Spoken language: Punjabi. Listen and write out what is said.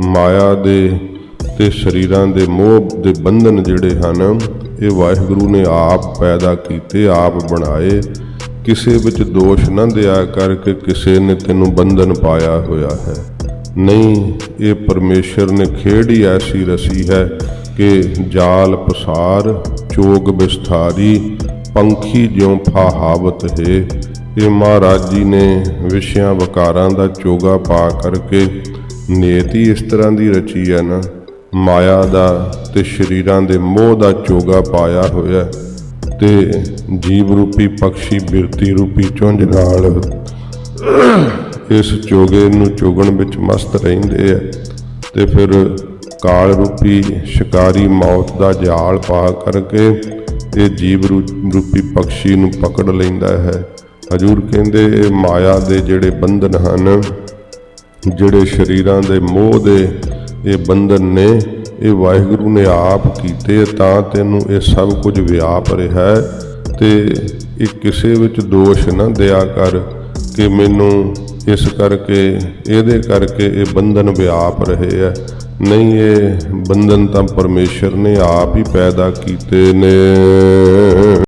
ਮਾਇਆ ਦੇ ਤੇ ਸਰੀਰਾਂ ਦੇ ਮੋਹ ਦੇ ਬੰਧਨ ਜਿਹੜੇ ਹਨ, ਇਹ ਵਾਹਿਗੁਰੂ ਨੇ ਆਪ ਪੈਦਾ ਕੀਤੇ, ਆਪ ਬਣਾਏ। ਕਿਸੇ ਵਿੱਚ ਦੋਸ਼ ਨਾ ਦਿਆ ਕਰਕੇ ਕਿਸੇ ਨੇ ਤੈਨੂੰ ਬੰਧਨ ਪਾਇਆ ਹੋਇਆ ਹੈ। ਨਹੀਂ, ਇਹ ਪਰਮੇਸ਼ਰ ਨੇ ਖੇਡ ਹੀ ਐਸੀ ਰਸੀ ਹੈ ਕਿ ਜਾਲ, ਪਸਾਰ, ਚੋਗ ਵਿਸਥਾਰੀ, ਪੰਖੀ ਜਿਉ ਫਾਹਾਵਤ ਹੈ। ਇਹ ਮਹਾਰਾਜ ਜੀ ਨੇ ਵਿਸ਼ਿਆਂ, ਵਕਾਰਾਂ ਦਾ ਚੋਗਾ ਪਾ ਕਰਕੇ ਨੇਤੀ ਇਸ ਤਰ੍ਹਾਂ ਦੀ ਰਚੀ ਹੈ ਨਾ, ਮਾਇਆ ਦਾ ਤੇ ਸ਼ਰੀਰਾਂ ਦੇ ਮੋਹ ਦਾ ਚੋਗਾ ਪਾਇਆ ਹੋਇਆ ਹੈ ਤੇ ਜੀਵ ਰੂਪੀ ਪਕਸ਼ੀ ਬਿਰਤੀ ਰੂਪੀ ਚੁੰਝ ਨਾਲ ਇਸ ਚੋਗੇ ਨੂੰ ਚੁਗਣ ਵਿੱਚ ਮਸਤ ਰਹਿੰਦੇ ਆ ਤੇ ਫਿਰ ਕਾਲ ਰੂਪੀ ਸ਼ਿਕਾਰੀ ਮੌਤ ਦਾ ਜਾਲ ਪਾ ਕਰਕੇ ਇਹ ਜੀਵ ਰੂ- ਰੂਪੀ ਪੰਛੀ ਨੂੰ ਪਕੜ ਲੈਂਦਾ ਹੈ। ਹਜੂਰ ਕਹਿੰਦੇ ਇਹ ਮਾਇਆ ਦੇ ਜਿਹੜੇ ਬੰਧਨ ਹਨ ਜਿਹੜੇ ਸ਼ਰੀਰਾਂ ਦੇ ਮੋਹ ਦੇ ਇਹ ਬੰਧਨ ਨੇ, ਇਹ ਵਾਹਿਗੁਰੂ ਨੇ ਆਪ ਕੀਤੇ, ਤਾਂ ਤੈਨੂੰ ਇਹ ਸਭ ਕੁਝ ਵਿਆਪ ਰਿਹਾ ਹੈ। ਤੇ ਇਹ ਕਿਸੇ ਵਿੱਚ ਦੋਸ਼ ਨਾ ਦਿਆ ਕਰ ਕਿ ਮੈਨੂੰ ਇਸ ਕਰਕੇ, ਇਹਦੇ ਕਰਕੇ ਇਹ ਬੰਧਨ ਵਿਆਪ ਰਹੇ ਹੈ। ਨਹੀਂ, ਇਹ ਬੰਧਨ ਤਾਂ ਪਰਮੇਸ਼ਰ ਨੇ ਆਪ ਹੀ ਪੈਦਾ ਕੀਤੇ ਨੇ।